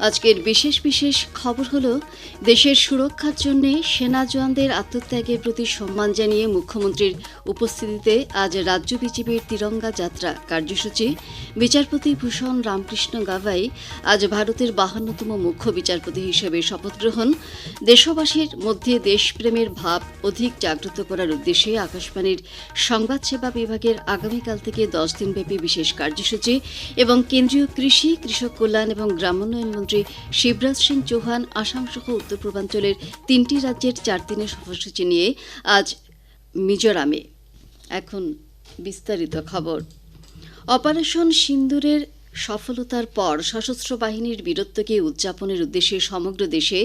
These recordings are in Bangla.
আজকের বিশেষ বিশেষ খবর হলো, দেশের সুরক্ষার জন্য সেনা জওয়ানদের আত্মত্যাগের প্রতি সম্মান জানিয়ে মুখ্যমন্ত্রীর উপস্থিতিতে আজ রাজ্য বিজেপির তিরঙ্গা যাত্রা। কার্যসূচি, বিচারপতি ভূষণ রামকৃষ্ণ গাভাই আজ ভারতের বাহান্নতম মুখ্য বিচারপতি হিসেবে শপথ গ্রহণ। দেশবাসীর মধ্যে দেশপ্রেমের ভাব অধিক জাগ্রত করার উদ্দেশ্যে আকাশবাণীর সংবাদ সেবা বিভাগের আগামীকাল থেকে দশ দিনব্যাপী বিশেষ কার্যসূচি এবং কেন্দ্রীয় কৃষি, কৃষক কল্যাণ এবং গ্রামোন্নয়ন মন্ত্রী শিবরাজ সিং চৌহান আসাম সহ উত্তর পূর্বাঞ্চলের তিনটি রাজ্যের চার দিনের সফরসূচি নিয়ে আজ মিজোরামে। এখন বিস্তারিত খবর। অপারেশন সিন্দুরের সফলতার পর সশস্ত্র বাহিনীর বীরত্বকে উদযাপনের উদ্দেশ্যে সমগ্র দেশে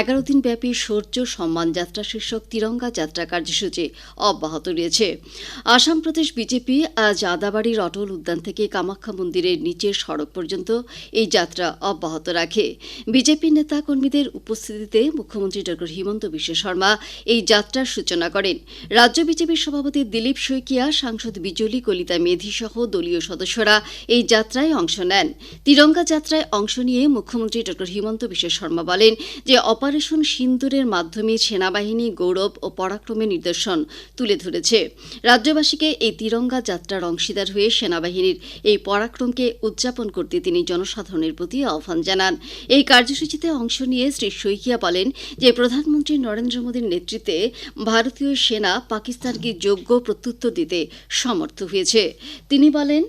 এগারো দিন ব্যাপী শৌর্য সম্মান যাত্রা শীর্ষক তিরঙ্গা যাত্রা কার্যসূচি অব্যাহত রয়েছে। আসাম প্রদেশ বিজেপি আজ আদাবাড়ির অটল উদ্যান থেকে কামাখ্যা মন্দিরের নিচের সড়ক পর্যন্ত এই যাত্রা অব্যাহত রাখে। বিজেপি নেতা কর্মীদের উপস্থিতিতে মুখ্যমন্ত্রী ড হিমন্ত বিশ্ব শর্মা এই যাত্রার সূচনা করেন। রাজ্য বিজেপির সভাপতি দিলীপ শইকিয়া, সাংসদ বিজলি কলিতা মেধি সহ দলীয় সদস্যরা এই যাত্রায় অংশ নেন। তিরঙ্গা যাত্রায় অংশ নিয়ে মুখ্যমন্ত্রী ড হিমন্ত বিশ্ব শর্মা বলেন যে, অপারেশন সিন্দুরের মাধ্যমে সেনাবাহিনী গৌরব ও পরাক্রমের নিদর্শন তুলে ধরেছে। রাজ্যবাসীকে এই তিরঙ্গা যাত্রার অংশীদার হয়ে সেনাবাহিনীর এই পরাক্রমকে উদযাপন করতে তিনি জনসাধারণের প্রতি আহ্বান জানান। এই কার্যসূচিতে অংশ নিয়ে শ্রী শইকিয়া বলেন যে, প্রধানমন্ত্রী নরেন্দ্র মোদীর নেতৃত্বে ভারতীয় সেনা পাকিস্তানকে যোগ্য প্রত্যুত্তর দিতে সমর্থ হয়েছে। তিনি বলেন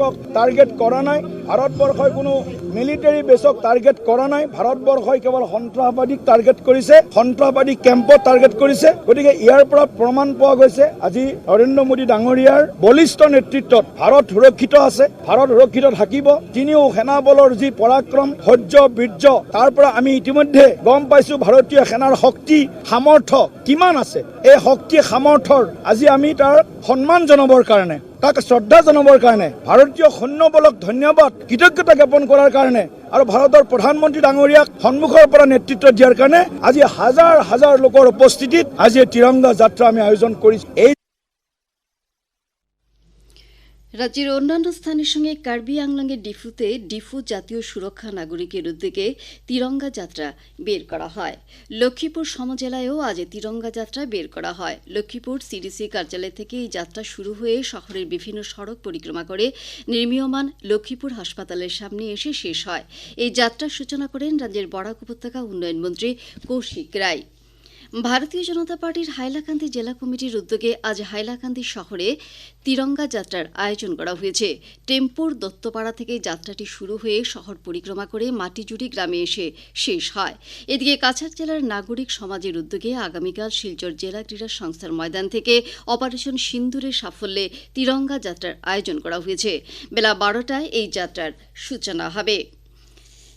টাৰ্গেট কৰা নাই, ভাৰতবৰ্ষই কোনো মিলিটাৰী বেছক টাৰ্গেট কৰা নাই, ভাৰতবৰ্ষই কেৱল সন্ত্ৰাসবাদীক টাৰ্গেট কৰিছে, সন্ত্ৰাসবাদী কেম্পত টাৰ্গেট কৰিছে। গতিকে ইয়াৰ পৰা প্ৰমাণ পোৱা গৈছে, আজি নৰেন্দ্ৰ মোদী ডাঙৰীয়াৰ বলিষ্ঠ নেতৃত্বত ভাৰত সুৰক্ষিত আছে, ভাৰত সুৰক্ষিত থাকিব। তিনিও সেনা বলৰ যি পৰাক্ৰম শৌৰ্য বীৰ্য, তাৰ পৰা আমি ইতিমধ্যে গম পাইছো ভাৰতীয় সেনাৰ শক্তি সামৰ্থ্য কিমান আছে। এই শক্তি সামৰ্থ্যৰ আজি আমি তাৰ সন্মান জনাবৰ কাৰণে তাক শ্ৰদ্ধা জনাবৰ কাৰণে, ভাৰতীয় সৈন্য বলক ধন্যবাদ, কৃতজ্ঞতা জ্ঞাপন কৰাৰ কাৰণে আৰু ভাৰতৰ প্ৰধানমন্ত্ৰী ডাঙৰীয়াক সন্মুখৰ পৰা নেতৃত্ব দিয়াৰ কাৰণে আজি হাজাৰ হাজাৰ লোকৰ উপস্থিতিত আজি তিৰংগা যাত্ৰা আমি আয়োজন কৰিছোঁ। এই রাজ্যের অন্যান্য স্থানের সঙ্গে কার্বি আংলংয়ের ডিফুতে ডিফু জাতীয় সুরক্ষা নাগরিকের উদ্যোগে তিরঙ্গা যাত্রা বের করা হয়। লক্ষ্মীপুর সমজেলায়ও আজ তিরঙ্গা যাত্রা বের করা হয়। লক্ষ্মীপুর সিডিসি কার্যালয় থেকে এই যাত্রা শুরু হয়ে শহরের বিভিন্ন সড়ক পরিক্রমা করে নির্মীয়মান লক্ষ্মীপুর হাসপাতালের সামনে এসে শেষ হয়। এই যাত্রার সূচনা করেন রাজ্যের বরাক উপত্যকা উন্নয়ন মন্ত্রী কৌশিক রায়। ভারতীয় জনতা পার্টির হাইলাকান্দি জেলা কমিটির উদ্যোগে আজ হাইলাকান্দি শহরে তিরঙ্গা যাত্রার আয়োজন করা হয়েছে। টেম্পোর দত্তপাড়া থেকে যাত্রাটি শুরু হয়ে শহর পরিক্রমা করে মাটিজুড়ি গ্রামে এসে শেষ হয়। এদিকে কাছাড় জেলার নাগরিক সমাজের উদ্যোগে আগামীকাল শিলচর জেলা ক্রীড়া সংস্থার ময়দান থেকে অপারেশন সিন্দুরের সাফল্যে তিরঙ্গা যাত্রার আয়োজন করা হয়েছে। বেলা বারোটায় এই যাত্রার সূচনা হবে।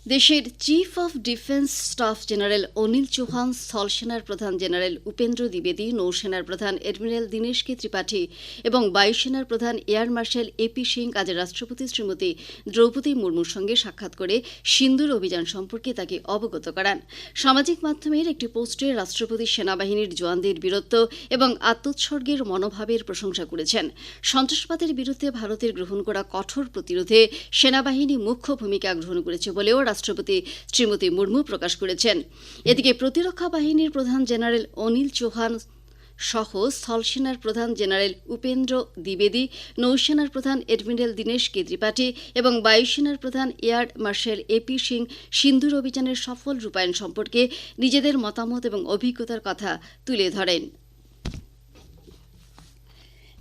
দেশের chief of defence staff general Anil Chauhan স্থলসেনার প্রধান জেনারেল উপেন্দ্র দ্বিবেদী নৌসেনার প্রধান এডমিরাল দীনেশ কে ত্রিপাঠী এবং বায়ুসেনার প্রধান এয়ার মার্শাল এপি সিং আজ রাষ্ট্রপতি শ্রীমতী দ্রৌপদী মুর্মুর সঙ্গে সাক্ষাৎ করে সিন্দুর অভিযান সম্পর্কে তাকে অবগত করান। সামাজিক মাধ্যমের একটি পোস্টে রাষ্ট্রপতি সেনাবাহিনীর জওয়ানদের বীরত্ব এবং আত্মোৎসর্গের মনোভাবের প্রশংসা করেছেন। সন্ত্রাসবাদের বিরুদ্ধে ভারতের গ্রহণ করা কঠোর প্রতিরোধে সেনাবাহিনী মুখ্য ভূমিকা গ্রহণ করেছে বলেও রাষ্ট্রপতি শ্রীমতী মুর্মু প্রকাশ করেছেন। এদিকে প্রতিরক্ষা বাহিনীর প্রধান জেনারেল অনিল চৌহান সহ স্থলসেনার প্রধান জেনারেল উপেন্দ্র দ্বিবেদী, নৌসেনার প্রধান এডমিরাল দীনেশ কে ত্রিপাঠী এবং বায়ুসেনার প্রধান এয়ার মার্শাল এপি সিং সিন্ধুর অভিযানের সফল রূপায়ণ সম্পর্কে নিজেদের মতামত এবং অভিজ্ঞতার কথা তুলে ধরেন।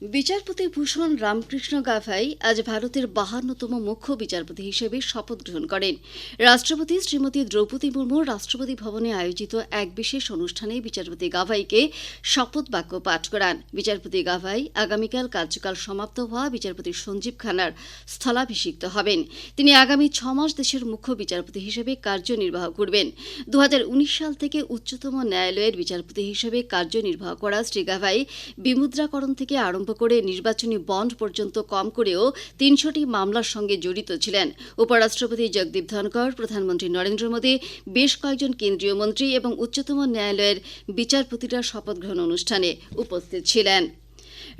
বিচারপতি ভূষণ রামকৃষ্ণ গাভাই আজ ভারতের বাহান্নতম মুখ্য বিচারপতি হিসেবে শপথ গ্রহণ করেন। রাষ্ট্রপতি শ্রীমতী দ্রৌপদী মুর্মু রাষ্ট্রপতি ভবনে আয়োজিত এক বিশেষ অনুষ্ঠানে বিচারপতি গাভাইকে শপথ বাক্য পাঠ করান। বিচারপতি গাভাই আগামীকাল কার্যকাল সমাপ্ত হওয়া বিচারপতি সঞ্জীব খানার স্থলাভিষিক্ত হবেন। তিনি আগামী ছ মাস দেশের মুখ্য বিচারপতি হিসেবে কার্যনির্বাহ করবেন। দু হাজার উনিশ সাল থেকে উচ্চতম ন্যায়ালয়ের বিচারপতি হিসেবে কার্যনির্বাহ করা শ্রী গাভাই বিমুদ্রাকরণ থেকে আরম্ভ করে নির্বাচনী বন্ড পর্যন্ত কম করেও তিনশোটি মামলার সঙ্গে জড়িত ছিলেন। উপরাষ্ট্রপতি জগদীপ ধনকর প্রধানমন্ত্রী নরেন্দ্র মোদী, বেশ কয়েকজন কেন্দ্রীয় মন্ত্রী এবং উচ্চতম ন্যায়ালয়ের বিচারপতিরা শপথ গ্রহণ অনুষ্ঠানে উপস্থিত ছিলেন।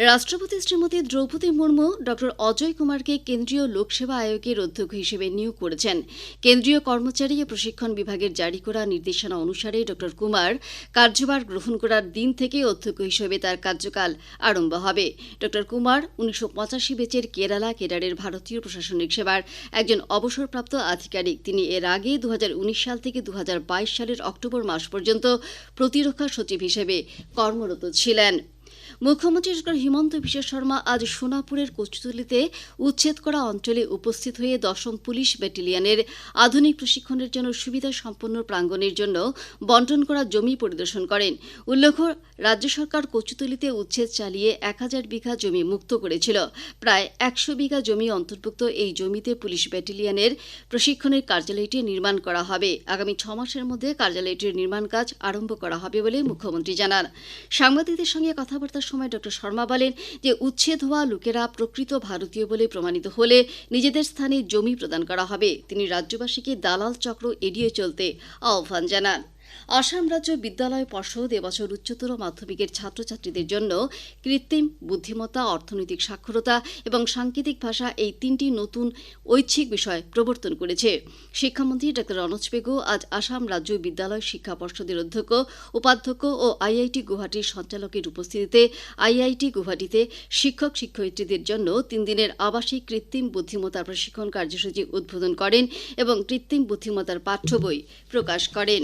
রাষ্ট্রপতি শ্রীমতী দ্রৌপদী মুর্মু, ডক্টর অজয় কুমারকে কেন্দ্রীয় লোকসেবা আয়োগের অধ্যক্ষ হিসেবে নিয়োগ করেছেন। কেন্দ্রীয় কর্মচারী ও প্রশিক্ষণ বিভাগের জারি করা নির্দেশনা অনুসারে ডক্টর কুমার কার্যভার গ্রহণ করার দিন থেকে অধ্যক্ষ হিসেবে তার কার্যকাল আরম্ভ হবে। ডক্টর কুমার উনিশশো পঁচাশি বেচের কেরালা কেডারের ভারতীয় প্রশাসনিক সেবার একজন অবসরপ্রাপ্ত আধিকারিক। তিনি এর আগে দু হাজার উনিশ সাল থেকে দু হাজার বাইশ সালের অক্টোবর মাস পর্যন্ত প্রতিরক্ষা সচিব হিসেবে কর্মরত ছিলেন। মুখ্যমন্ত্রী ডক্টর হিমন্ত বিশ্ব শর্মা আজ সোনাপুরের কচুতলিতে উচ্ছেদ করা অঞ্চলে উপস্থিত হয়ে দশম পুলিশ ব্যাটালিয়নের আধুনিক প্রশিক্ষণের জন্য সুবিধা সম্পন্ন প্রাঙ্গণের জন্য বন্টন করা জমি পরিদর্শন করেন। উল্লেখ্য, রাজ্য সরকার কচুতলিতে উচ্ছেদ চালিয়ে এক হাজার বিঘা জমি মুক্ত করেছিল। প্রায় একশো বিঘা জমি অন্তর্ভুক্ত এই জমিতে পুলিশ ব্যাটালিয়নের প্রশিক্ষণের কার্যালয়টি নির্মাণ করা হবে। আগামী ছ মাসের মধ্যে কার্যালয়টির নির্মাণ কাজ আরম্ভ করা হবে বলে মুখ্যমন্ত্রী জানান। সাংবাদিকদের সঙ্গে কথাবার্তার সময় ডক্টর শর্মা বলেন যে উচ্ছেদ হওয়া লোকেরা প্রকৃত ভারতীয় বলে প্রমাণিত হলে নিজেদের স্থানে জমি প্রদান করা হবে। তিনি রাজ্যবাসীকে দালাল চক্র এড়িয়ে চলতে আহ্বান জানান। আসাম রাজ্য বিদ্যালয় পর্ষদ এবছর উচ্চতর মাধ্যমিকের ছাত্রছাত্রীদের জন্য কৃত্রিম বুদ্ধিমত্তা, অর্থনৈতিক সাক্ষরতা এবং সাংকেতিক ভাষা এই তিনটি নতুন ঐচ্ছিক বিষয় প্রবর্তন করেছে। শিক্ষামন্ত্রী ডা রনজ পেগু আজ আসাম রাজ্য বিদ্যালয় শিক্ষা পর্ষদের অধ্যক্ষ, উপাধ্যক্ষ ও আইআইটি গুয়াহাটির সঞ্চালকের উপস্থিতিতে আইআইটি গুয়াহাটিতে শিক্ষক শিক্ষয়িত্রীদের জন্য তিন দিনের আবাসিক কৃত্রিম বুদ্ধিমত্তা প্রশিক্ষণ কার্যসূচি উদ্বোধন করেন এবং কৃত্রিম বুদ্ধিমত্তার পাঠ্য বই প্রকাশ করেন।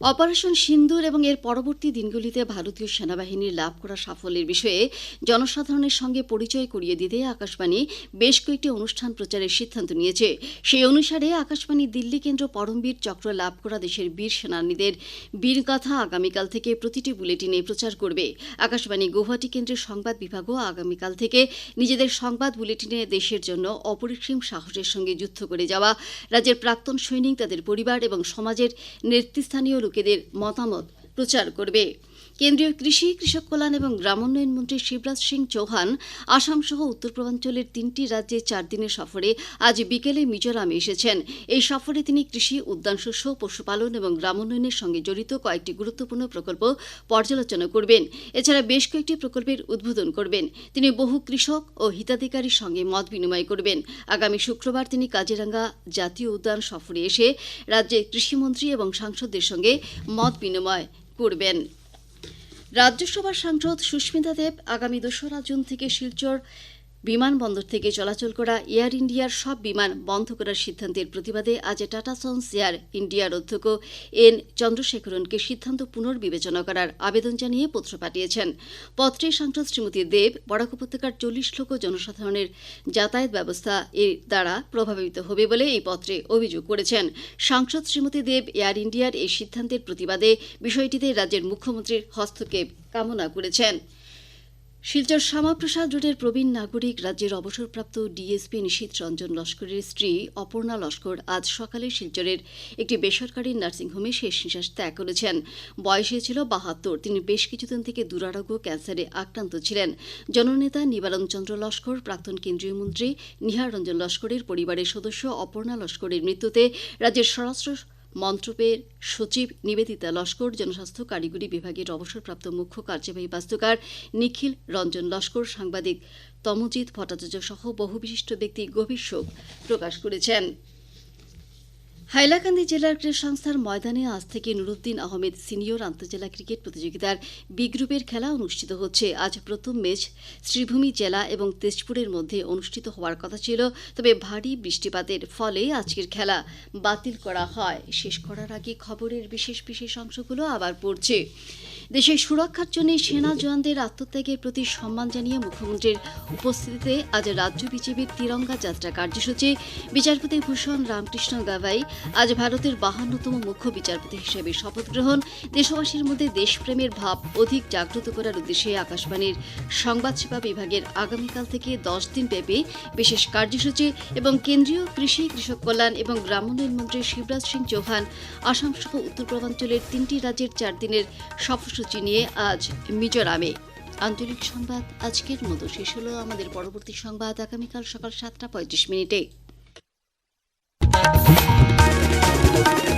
অপারেশন সিন্দুর এবং এর পরবর্তী দিনগুলিতে ভারতীয় সেনাবাহিনীর লাভ করা সাফল্যের বিষয়ে জনসাধারণের সঙ্গে পরিচয় করিয়ে দিতে আকাশবাণী বেশ কয়েকটি অনুষ্ঠান প্রচারের সিদ্ধান্ত নিয়েছে। সেই অনুসারে আকাশবাণী দিল্লি কেন্দ্র পরমবীর চক্র লাভ করা দেশের বীর সেনানীদের বীরগাথা আগামীকাল থেকে প্রতিটি বুলেটিনে প্রচার করবে। আকাশবাণী গৌহাটি কেন্দ্রের সংবাদ বিভাগও আগামীকাল থেকে নিজেদের সংবাদ বুলেটিনে দেশের জন্য অপরিসীম সাহসের সঙ্গে যুদ্ধ করে যাওয়া, রাজ্যের প্রাক্তন সৈনিক, তাদের পরিবার এবং সমাজের নেতৃস্থানীয় লোকেদের মতামত প্রচার করবে। কেন্দ্রীয় কৃষি, কৃষক কল্যাণ এবং গ্রামোন্নয়ন মন্ত্রী শিবরাজ সিং চৌহান আসাম সহ উত্তর পূর্বাঞ্চলের তিনটি রাজ্যে চার দিনের সফরে আজ বিকেলে মিজোরামে এসেছেন। এই সফরে তিনি কৃষি, উদ্যান, শস্য, পশুপালন এবং গ্রামোন্নয়নের সঙ্গে জড়িত কয়েকটি গুরুত্বপূর্ণ প্রকল্প পর্যালোচনা করবেন। এছাড়া বেশ কয়েকটি প্রকল্পের উদ্বোধন করবেন। তিনি বহু কৃষক ও হিতাধিকারীর সঙ্গে মত বিনিময় করবেন। আগামী শুক্রবার তিনি কাজিরাঙ্গা জাতীয় উদ্যান সফরে এসে রাজ্যের কৃষিমন্ত্রী এবং সাংসদদের সঙ্গে মত বিনিময় করবেন। রাজ্যসভার সাংসদ সুস্মিতা দেব আগামী দোসরা জুন থেকে শিলচর বিমানবন্দর থেকে চলাচল করা এয়ার ইন্ডিয়ার সব বিমান বন্ধ করার সিদ্ধান্তের প্রতিবাদে আজ টাটা সন্স এয়ার ইন্ডিয়ার অধ্যক্ষ এন চন্দ্রশেখরনকে সিদ্ধান্ত পুনর্বিবেচনা করার আবেদন জানিয়ে পত্র পাঠিয়েছেন। পত্রে সাংসদ শ্রীমতী দেব, বরাক উপত্যকার চল্লিশ লক্ষ জনসাধারণের যাতায়াত ব্যবস্থা এর দ্বারা প্রভাবিত হবে বলে এই পত্রে অভিযোগ করেছেন। সাংসদ শ্রীমতী দেব এয়ার ইন্ডিয়ার এই সিদ্ধান্তের প্রতিবাদে বিষয়টিতে রাজ্যের মুখ্যমন্ত্রীর হস্তক্ষেপ কামনা করেছেন। শিলচর শ্যামাপ্রসাদ রোডের প্রবীণ নাগরিক রাজ্যের অবসরপ্রাপ্ত ডিএসপি নিশীথ রঞ্জন লস্করের স্ত্রী অপর্ণা লস্কর আজ সকালে শিলচরের একটি বেসরকারি নার্সিংহোমে শেষ নিঃশ্বাস ত্যাগ করেছেন। বয়স হয়েছিল বাহাত্তর। তিনি বেশ কিছুদিন থেকে দুরারোগ্য, ক্যান্সারে আক্রান্ত ছিলেন। জননেতা নিবারণ চন্দ্র লস্কর, প্রাক্তন কেন্দ্রীয় মন্ত্রী নিহার রঞ্জন লস্করের পরিবারের সদস্য অপর্ণা লস্করের মৃত্যুতে রাজ্যের স্বরাষ্ট্র মন্ত্রকের সচিব নিবেদিতা লস্কর, জনস্বাস্থ্য কারিগরি বিভাগের অবসরপ্রাপ্ত মুখ্য কার্যবাহী বাস্তুকার নিখিল রঞ্জন লস্কর, সাংবাদিক তমজিৎ ভট্টাচার্য সহ বহু বিশিষ্ট ব্যক্তি গভীর শোক প্রকাশ করেছেন। হাইলাকান্দি জেলার ক্রীড়া সংস্থার ময়দানে আজ থেকে নুরুদ্দিন আহমেদ সিনিয়র আন্তর্জেলা ক্রিকেট প্রতিযোগিতার বি গ্রুপের খেলা অনুষ্ঠিত হচ্ছে। আজ প্রথম ম্যাচ শ্রীভূমি জেলা এবং তেজপুরের মধ্যে অনুষ্ঠিত হওয়ার কথা ছিল, তবে ভারী বৃষ্টিপাতের ফলে আজকের খেলা বাতিল করা হয়। শেষ করার আগে খবরের বিশেষ বিশেষ অংশগুলো আবার পড়ছে। দেশের সুরক্ষার জন্য সেনা জওয়ানদের আত্মত্যাগের প্রতি সম্মান জানিয়ে মুখ্যমন্ত্রীর উপস্থিতিতে আজ রাজ্য বিজেপির তিরঙ্গা যাত্রা কার্যসূচি। বিচারপতি ভূষণ রামকৃষ্ণ গাভাই আজ ভারতের বাহান্নতম মুখ্য বিচারপতি হিসেবে শপথ গ্রহণ। দেশবাসীর মধ্যে দেশপ্রেমের ভাব অধিক জাগ্রত করার উদ্দেশ্যে আকাশবাণীর সংবাদ সেবা বিভাগের আগামীকাল থেকে দশ দিন ব্যাপী বিশেষ কার্যসূচি এবং কেন্দ্রীয় কৃষি, কৃষক কল্যাণ এবং গ্রামোন্নয়ন মন্ত্রী শিবরাজ সিং চৌহান আসাম সহ উত্তর পূর্বাঞ্চলের তিনটি রাজ্যের চার দিনের সফরসূচি নিয়ে আজ মিজোরামে। আঞ্চলিক সংবাদ আজকের মতো শেষ হলো। আমাদের পরবর্তী সংবাদ আগামীকাল সকাল সাতটা পঁয়ত্রিশ মিনিটে। Thank you.